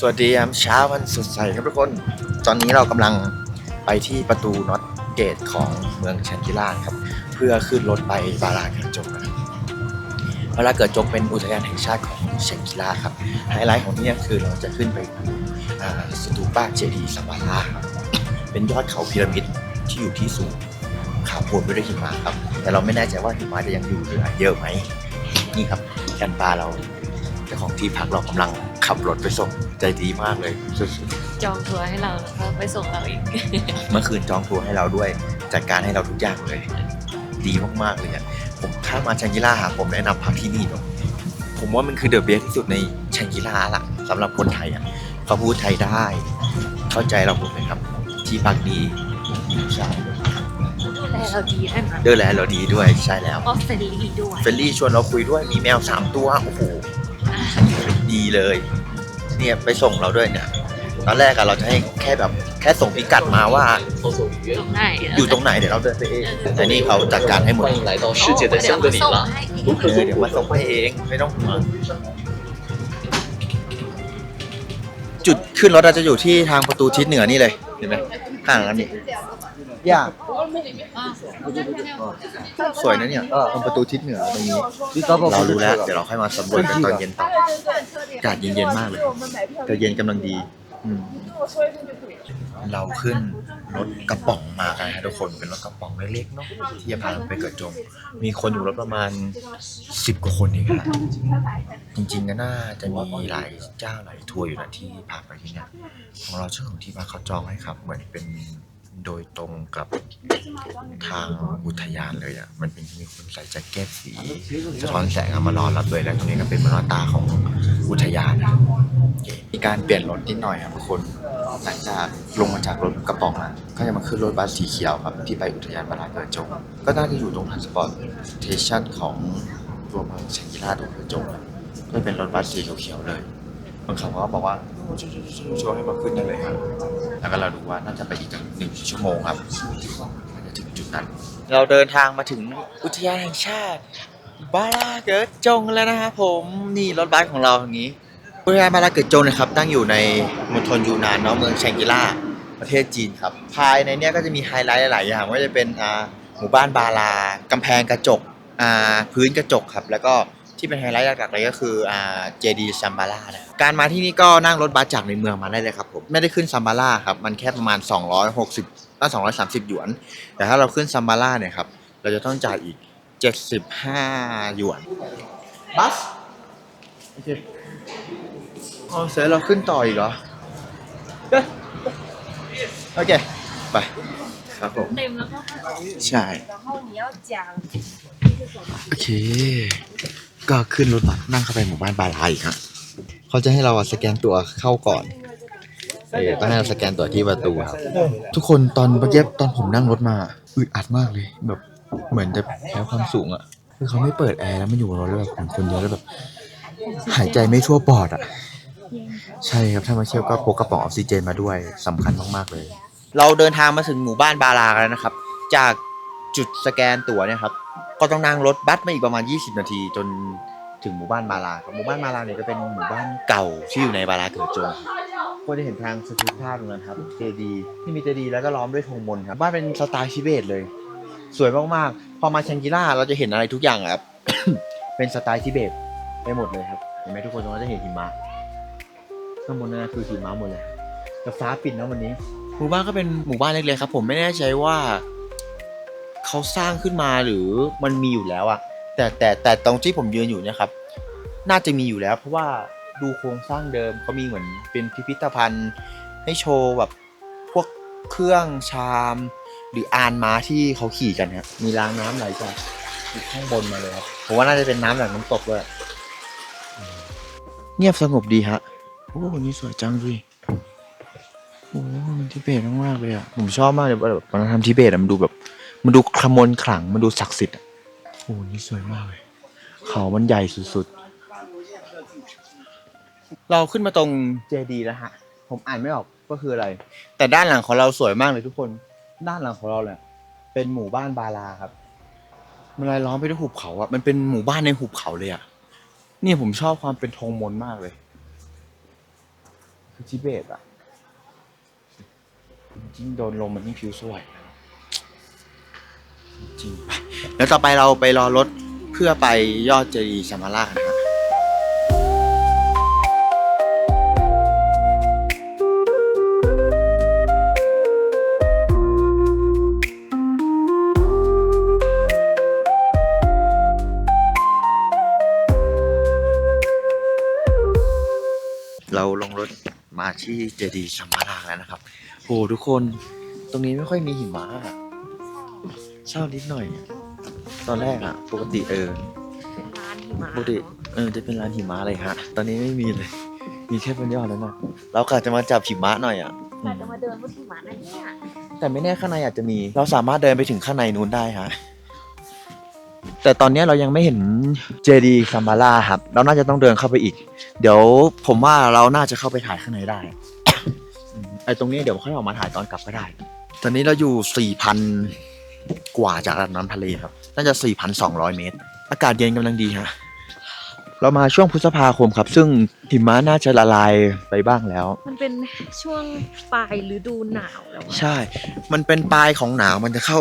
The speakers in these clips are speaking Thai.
สวัสดียามเช้าวันสดใสครับทุกคน ตอนนี้เรากำลังไปที่ประตูน็อตเกตของเมืองชันกิล่าครับ เพื่อขึ้นรถไปบาราเกิดจงนะครับบาราเกิดจงเป็นอุทยานแห่งชาติของเชนกิล่าครับ ไฮไลท์ของที่นี่คือเราจะขึ้นไปดูอ่าสตูปาเจดีสัมบาราครับเป็นยอดเขาพีระมิดที่อยู่ที่สูงขาวโพลนไปด้วยหิมะครับ แต่เราไม่แน่ใจว่าหิมะจะยังอยู่หลือเยอะไหมนี่ครับแกันปลาเราเจ้าของที่พักเรากำลัง ขับรถไปส่งใจดีมากเลยสุดจองทัวร์ให้เราแล้วก็ไปส่งเราอีก ๆเมื่อคืนจองทัวร์ให้เราด้วย จัดการให้เราทุกอย่างเลย ดีมากๆเลยอะผมถ้ามาชังกิล่าหาผมแนะนำพักที่นี่เนาะผมว่ามันคือเดอะเบสที่สุดในชังกิล่าละสำหรับคนไทยอะเขาพูดไทยได้ เข้าใจเราหมดเลยครับ ที่พักดีใช่ดูแลเราดีด้วยนะเดินแลเราดีด้วยใช่แล้วก็เฟรนลี่ด้วย เฟลลี่ชวนเราคุยด้วยมีแมวสามตัวโอ้โห ดีเลย เนี่ยไปส่งเราด้วยเนี่ย ตอนแรกอะเราจะให้แค่แบบแค่ส่งพิกัดมาว่า ตรงไหน อยู่ตรงไหนเดี๋ยวเราเดินไปเองแต่นี่เขาจัดการให้หมด 欢迎来到世界的香格里拉。 เออเดี๋ยวมาส่งให้เองไม่ต้องห่วงจุดขึ้นรถเราจะอยู่ที่ทางประตูทิศเหนือนี่เลยเห็นไหมข้างนั้นนี่ ย่าสวยนะเนี่ยตรงประตูทิศเหนือตรงนี้เรารู้แล้ว เดี๋ยวเราค่อยมาสำรวจกันตอนเย็นต่ออากาศเย็นๆมากเลย แต่เย็นกำลังดี อืม เราขึ้นรถกระป๋องมากันนะทุกคนเป็นรถกระป๋องเล็กๆเนาะที่จะพาเราไปเกิดจงมีคนอยู่รถประมาณสิบกว่าคนเองนะจริงๆก็น่าจะมีหลายเจ้าหลายทัวร์อยู่นะที่พาไปที่เนี่ยของเราเจ้าของที่พักเขาจองให้ครับ เหมือนเป็น โดยตรงกับทางอุทยานเลยอะ มันเป็นมีคนใส่แจ็คเก็ตสีสะท้อนแสงเอามารอรับเลยแล้วตรงนี้ก็เป็นมานอตาของอุทยานนะโอเคมีการเปลี่ยนรถนิดหน่อยครับทุกคนหลังจากลงมาจากรถกระป๋องอะก็จะมาขึ้นรถบัสสีเขียวครับ ที่ไปอุทยานบาราเกิดจง ก็น่าจะอยู่ตรงทางสปอร์ตเทชันของตัวเมืองเชียงกีฬาตรงเกิดจงอะก็เป็นรถบัสสีเขียวๆเลยบางคำเขาก็บอกว่าช่วยให้มาขึ้นได้เลยครับ แล้วก็เราดูว่าน่าจะไปอีกหนึ่งชั่วโมงครับน่าจะถึงจุดนั้น เราเดินทางมาถึงอุทยานแห่งชาติบาราเกิดจงแล้วนะครับผมนี่รถบัสของเราอย่างนี้อุทยานบาราเกิดจงนะครับตั้งอยู่ในมณฑลยูนานเนาะเมืองแชงกิล่าประเทศจีนครับภายในเนี้ยก็จะมีไฮไลท์หลายอย่างไม่ว่าจะเป็นหมู่บ้านบารากำแพงกระจกพื้นกระจกครับแล้วก็ ที่เป็นไฮไลท์หลักๆเลยก็คืออ่าเจดีซัมบาร่านะการมาที่นี่ก็นั่งรถบัสจากในเมืองมาได้เลยครับผมไม่ได้ขึ้นซัมบาร่าครับมันแค่ประมาณ 260อ่า230 หยวน แต่ถ้าเราขึ้นซัมบาร่าเนี่ยครับเราจะต้องจ่ายอีก 75 หยวนบัสโอเคอ๋อเสร็จเราขึ้นต่ออีกเหรอเอ้ยโอเคไปครับผมเต็มแล้วก็ใช่โอเค ก็ขึ้นรถบัสนั่งเข้าไปหมู่บ้านบาลาอีกครับเขาจะให้เราอะสแกนตัวเข้าก่อนเออต้องให้เราสแกนตัวที่ประตูครับ ทุกคนตอนเมื่อกี้ตอนผมนั่งรถมาอึดอัดมากเลยแบบเหมือนจะแพ้ความสูงอะคือเขาไม่เปิดแอร์แล้วมันอยู่บนรถแล้วแบบคนเยอะแล้วแบบ หายใจไม่ทั่วปอดอะ ใช่ครับถ้ามาเที่ยวก็พกกระป๋องออกซิเจนมาด้วยสำคัญมากๆเลย เราเดินทางมาถึงหมู่บ้านบาราแล้วนะครับ จากจุดสแกนตั๋วเนี่ยครับ ก็ต้องนั่งรถบัสมาอีกประมาณ 20 นาทีจนถึงหมู่บ้านบาราครับหมู่บ้านบาราเนี่ยก็เป็นหมู่บ้านเก่าที่อยู่ในบาราเกิดจงก็จะเห็นทางสถูปภาพตรงนั้นครับเจดีย์ที่มีเจดีย์แล้วก็ล้อมด้วยธงมนครับบ้านเป็นสไตล์ทิเบตเลย สวยมากๆพอมาเชงกิล่าเราจะเห็นอะไรทุกอย่างครับ เป็นสไตล์ทิเบตไปหมดเลยครับเห็นไหมทุกคนตรงนั้นจะเห็นหิมะข้างบนนั่นนะคือหิมะหมดเลยแต่ฟ้าปิดนะวันนี้ หมู่บ้านก็เป็นหมู่บ้านเล็กๆครับ ผมไม่แน่ใจว่า เขาสร้างขึ้นมาหรือมันมีอยู่แล้วอะแต่แต่แต่ตรงที่ผมยืนอยู่เนี่ยครับ น่าจะมีอยู่แล้ว เพราะว่าดูโครงสร้างเดิมเขามีเหมือนเป็นพิพิธภัณฑ์ ให้โชว์แบบพวกเครื่องชาม หรืออานม้าที่เขาขี่กันครับมีรางน้ำไหลจากข้างบนมาเลยครับผมว่าน่าจะเป็นน้ำจากน้ำตกด้วยเงียบสงบดีฮะโอ้นี่สวยจังดิโอ้มันทิเบตมากๆเลยอะผมชอบมากเลยแบบวัฒนธรรมทิเบตมันดูแบบ มันดูขมนขลัง มันดูศักดิ์สิทธิ์อะโอ้นี่สวยมากเลย เขามันใหญ่สุดๆ เราขึ้นมาตรงเจดีแล้วฮะ ผมอ่านไม่ออกก็คืออะไร แต่ด้านหลังของเราสวยมากเลยทุกคน ด้านหลังของเราเนี่ยเป็นหมู่บ้านบาลาครับ มันรายล้อมไปด้วยหุบเขาอะมันเป็นหมู่บ้านในหุบเขาเลยอะเนี่ยผมชอบความเป็นธงมนต์มากเลย คือทิเบตอะยิ่งโดนลมมันยิ่งผิวสวยจ แล้วต่อไปเราไปรอรถเพื่อไปยอดเจดีย์สัมารากันครับเราลงรถมาที่เจดีย์สัมาราชแล้วนะครับ โห ทุกคน ตรงนี้ไม่ค่อยมีหิมะอะเศร้านิดหน่อย ตอนแรกอะปกติเออร้านหิมะปกติเออจะเป็นร้านหิมะเลยฮะ ตอนนี้ไม่มีเลย มีแค่บนยอดแล้วนะเรากะจะมาจับหิมะหน่อยอะอืแต่มจะมาเดินบนหิมะนั่นเนี่ยแต่ไม่แน่ข้างในอาจจะมี เราสามารถเดินไปถึงข้างในนู้นได้ฮะ แต่ตอนนี้เรายังไม่เห็นเจดีซัมบาร่าครับ เราน่าจะต้องเดินเข้าไปอีก เดี๋ยวผมว่าเราน่าจะเข้าไปถ่ายข้างในได้อืมไอ้ตรงนี้เดี๋ยวค่อยออกมาถ่ายตอนกลับก็ได้ ตอนนี้เราอยู่4,000 กว่าจากระดับน้ำทะเลครับ น่าจะ 4,200 เมตร อากาศเย็นกำลังดีฮะเรามาช่วงพฤษภาคมครับ ซึ่งหิมะน่าจะละลายไปบ้างแล้ว มันเป็นช่วงปลายฤดูหนาวแล้วอะใช่ มันเป็นปลายของหนาวมันจะเข้า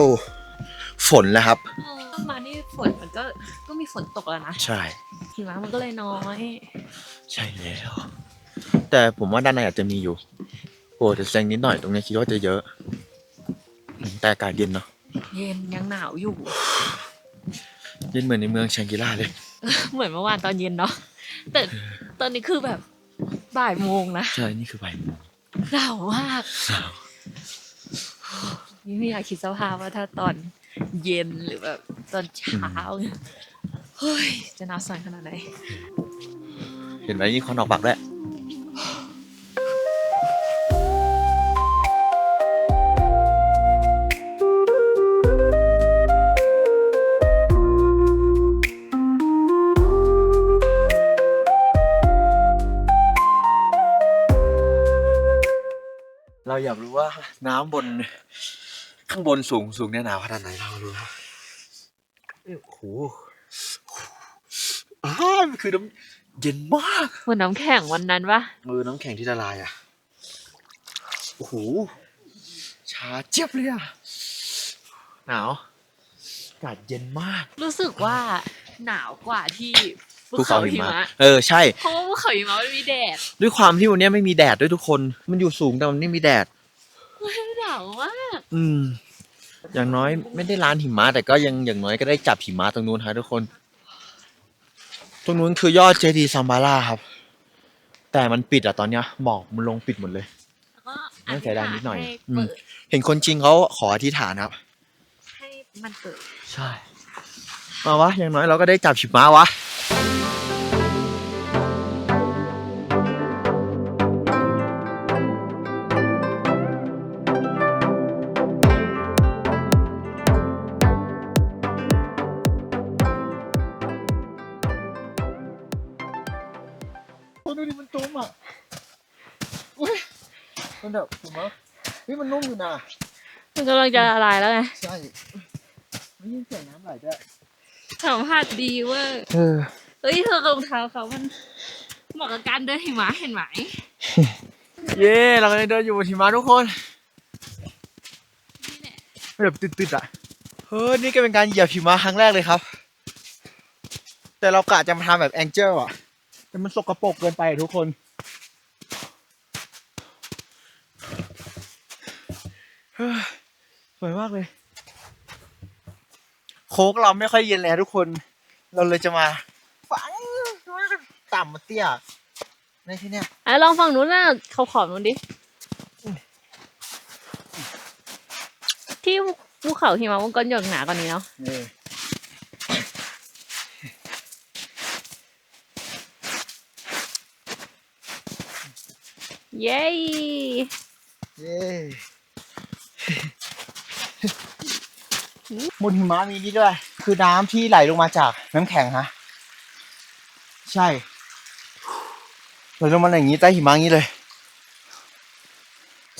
ฝนแล้วครับ เออต้นมานี่ฝนมันก็ก็มีฝนตกแล้วนะใช่ หิมะมันก็เลยน้อย ใช่แล้วแต่ผมว่าด้านในอาจจะมีอยู่ โอ้แต่แซงนิดหน่อยตรงนี้คิดว่าจะเยอะอืมแต่อากาศเย็นเนาะ เย็นยังหนาวอยู่ เย็นเหมือนในเมืองแชงกิล่าเลย เหมือนเมื่อวานตอนเย็นเนาะแต่ตอนนี้คือแบบบ่ายโมงนะใช่ นี่คือใบายโมงหนาวมากหนาวนี่ไม่อยากคิดสภาพว่าถ้าตอนเย็นหรือแบบตอนเช้าเนี่ยเฮ้ยจะหนาวสั่นขนาดไหน เห็นไหมนี่คอนออกปากด้วย อยากรู้ว่าน้ำบน ข้างบนสูงสูงเนี่ยหนาวขนาดไหนเรารู้ครับโอ้โหอ้าวมันคือน้ำเย็นมากเหมือนน้ำแข็งวันนั้นปะเออน้ำแข็งที่ละลายอะโอ้โหชาเจี๊ยบเลยอะหนาวอากาศเย็นมาก รู้สึกว่าหนาวกว่าที่ ภูเขาหิมะเออใช่เพราะว่าภูเขาหิมะมันมีแดด ด้วยความที่วันเนี้ยไม่มีแดดด้วยทุกคน มันอยู่สูงแต่มันไม่มีแดดหนาวมากอืม อย่างน้อยไม่ได้ร้านหิมะแต่ก็ยังอย่างน้อยก็ได้จับหิมะตรงนู้นครับทุกคน ตรงนู้นคือยอดเจดีย์ซัมบาร่าครับ แต่มันปิดอะตอนเนี้ยหมอกมันลงปิดหมดเลยแล้วก็น่าเสียดายนิดหน่อยให้อืมเปิดเห็นคนจริงเขาขออธิษฐานครับ ให้มันเปิด ใช่ มาวะ อย่างน้อยเราก็ได้จับฉิบม้าวะ มันแบบถูกไหมเฮ้ยมันนุ่มอยู่นะมันกำลังจะละลายแล้วไงใช่ไม่ยินเสียงน้ำไหลด้วยสัมผัสดีเว่าเออเฮ้ยเธอรองเท้าเขามันเหมาะกับการเดินหิมะเห็นไหมเย้เรากำลังเดินอยู่บนหิมะทุกคนนี่แหละแบบติดๆอะเฮ้ยนี่ก็เป็นการเหยียบหิมะครั้งแรกเลยครับ แต่เรากะจะมาทำแบบแองเจิลอะแต่มันสกปรกเกินไปอะทุกคน เฮ้ย สวยมากเลย โค้กเราไม่ค่อยเย็นแล้วทุกคน เราเลยจะมาฝังต่ำมาเตี้ยในที่เนี้ยอะลองฝั่งนู้นน่ะเขาขอบนู้นดิ ที่ภูเขาหิมะมันก็หยดหนากว่านี้เนาะเออเย้ เย้ บนหิมะมีนี่ด้วย คือน้ำที่ไหลลงมาจากน้ำแข็งฮะ ใช่ไหลลงมาอย่างนี้ใต้หิมะงี้เลย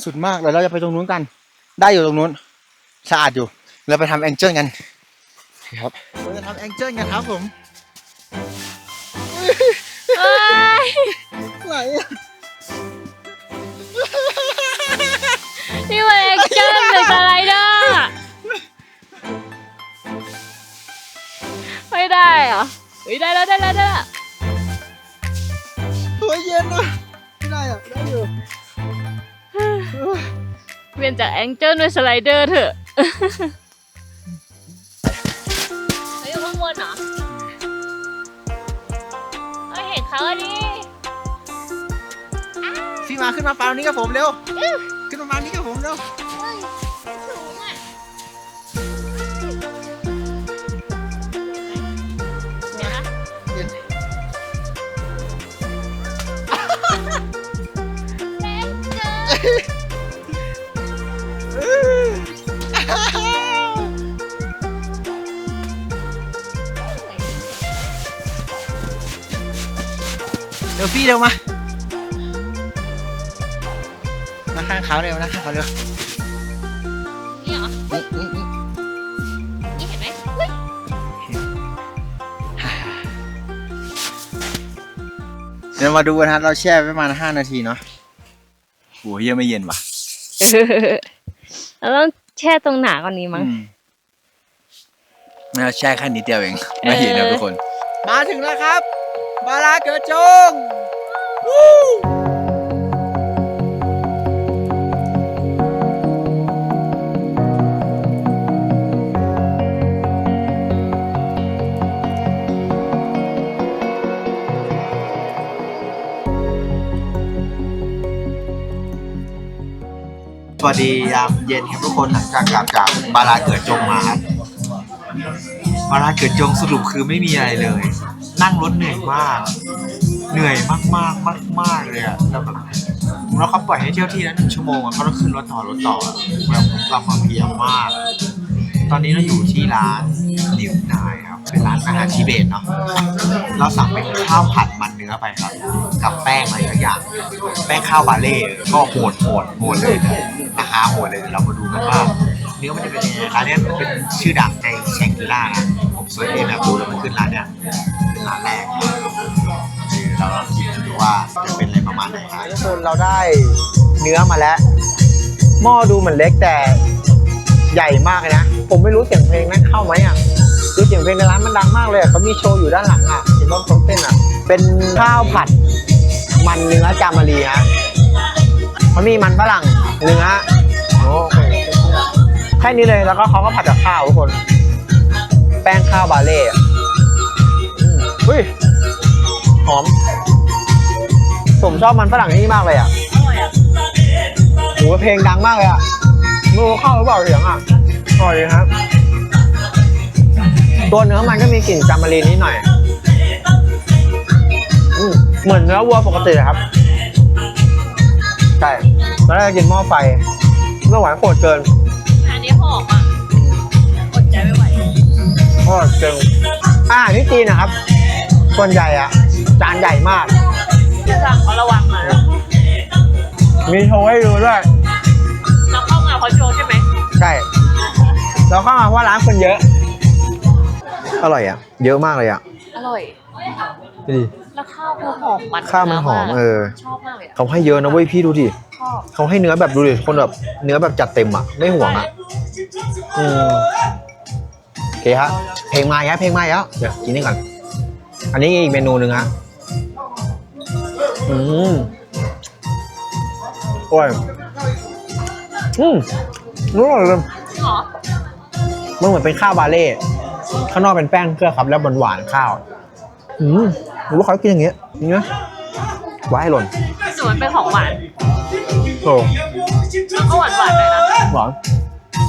สุดมากเดี๋ยวเราจะไปตรงนู้นกัน ได้อยู่ตรงนู้นสะอาดอยู่ เราไปทำแองเจิ้ลกันครับเราจะทำแองเจิ้ลกันครับผมไหลนี่มัน จากแองเจิลเป็นสไลเดอร์เถอะเฮ้ยอยู่ข้างบนเหรอเฮ้ยเห็นเขาอันนี้พี่มาขึ้นมาเปล่านี้กับผมเร็ว ขึ้นมามานี้กับผมเร็วสูงอะเดี๋ยวนะแรงเกิน เร็วพี่เร็วมา มาข้างเขาเร็วนะข้างเขาเร็วนี่เหรอนี่นี่นี่นี่เห็นไหมเฮ้ยเดี๋ยวมาดูกันฮะเราแช่ประมาณ5นาทีเนาะโหเยี่ยไม่เย็นว่ะเราต้องแช่ตรงหนาก่อนนี้มั้ง อืมเราแช่แค่นิดเดียวเอง ไม่เห็นนะทุกคน มาถึงแล้วครับ บาลาเกิดจงวู้สวัสดียามเย็นครับทุกคนหลังจากกลับจากบาลาเกิดจงมาครับบาลาเกิดจงสรุปคือไม่มีอะไรเลย นั่งรถเหนื่อยมาก เหนื่อยมากมากมากมากเลยอะแล้วแบบแล้วเขาปล่อยให้เที่ยวที่ละหนึ่งชั่วโมงอะเขาต้องขึ้นรถต่อรถต่ออะแบบเรามาเพลียมาก ตอนนี้เราอยู่ที่ร้านนิวนายครับเป็นร้านอาหารทิเบตเนาะเราสั่งเป็นข้าวผัดมันเนื้อไปครับ กับแป้งอะไรสักอย่าง แป้งข้าวบาเล่ก็โหดโหดโหดเลยราคาโหดเลยเรามาดูกันว่าเนื้อมันจะเป็นยังไงร้านเนี้ยเป็นชื่อดังในแชงกรีล่านะผมเซิร์ชเองแบบดูแล้วมันขึ้นร้านเนี้ย นร้านแรกคือเราลองชิมดูว่าจะเป็นอะไรประมาณไหนครับทุกคนเราได้เนื้อมาแล้ว หม้อดูเหมือนเล็กแต่ใหญ่มากเลยนะ ผมไม่รู้เสียงเพลงนั้นเข้าไหมอะคือเสียงเพลงในร้านมันดังมากเลยอะเขามีโชว์อยู่ด้านหลังอะเห็นว่าเขาเต้นอะ เป็นข้าวผัด มันเนื้อจามารีฮะเขามีมันฝรั่งเนื้อโอ้โหแค่นี้เลยแล้วก็เขาก็ผัดกับข้าวทุกคน แป้งข้าวบาเล่ อะอืมเฮ้ยหอม ผมชอบมันฝรั่งที่นี่มากเลยอะโหเพลงดังมากเลยอะไม่รู้เข้าหรือเปล่าเสียงอะอร่อยดีครับ ตัวเนื้อมันก็มีกลิ่นจามารีนิดหน่อยอืมเหมือนเนื้อวัวปกติอะครับ ใช่แล้วเรากินหม้อไฟไม่ไหวโคตรเกินอันนี้หอมอะอดใจไม่ไหว โคตรเกินอาหารที่จีนนะครับ ส่วนใหญ่อะจานใหญ่มากพี่สั่งเขาระวังนะมีโชว์ให้ดูด้วย เราเข้ามาเขาโชว์ใช่ไหมใช่ เราเข้ามาเพราะว่าร้านคนเยอะ อร่อยอะ เยอะมากเลยอะอร่อย ดูดิ แล้วข้าวคือหอมมันข้าวมันหอมเออ ชอบมากเลยอะเขาให้เยอะนะเว้ยพี่ดูดิ ชอบเขาให้เนื้อแบบดูดิคนแบบเนื้อแบบจัดเต็มอะ ไม่ห่วงอะอืมโอเคฮะ เพลงมาแล้วเพลงมาแล้วเดี๋ยวกินนี่ก่อน อันนี้อีกเมนูหนึ่งฮะอืมโอ้ยอืมอร่อยเลยหรอมันเหมือนเป็นข้าวบาเล่ข้างนอกเป็นแป้งเคลือบครับ แล้วหวานๆข้าว อืมหรือว่าเขากินอย่างเงี้ยอย่างเงี้ยไว้ให้หล่นส่วนเป็นของหวานโอ้แล้วก็หวานหวานๆเลยนะหวาน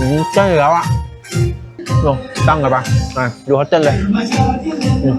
อืมเจ้าอยู่แล้วอะลงตั้งกันปะอะดูเขาเต้นเลยอืม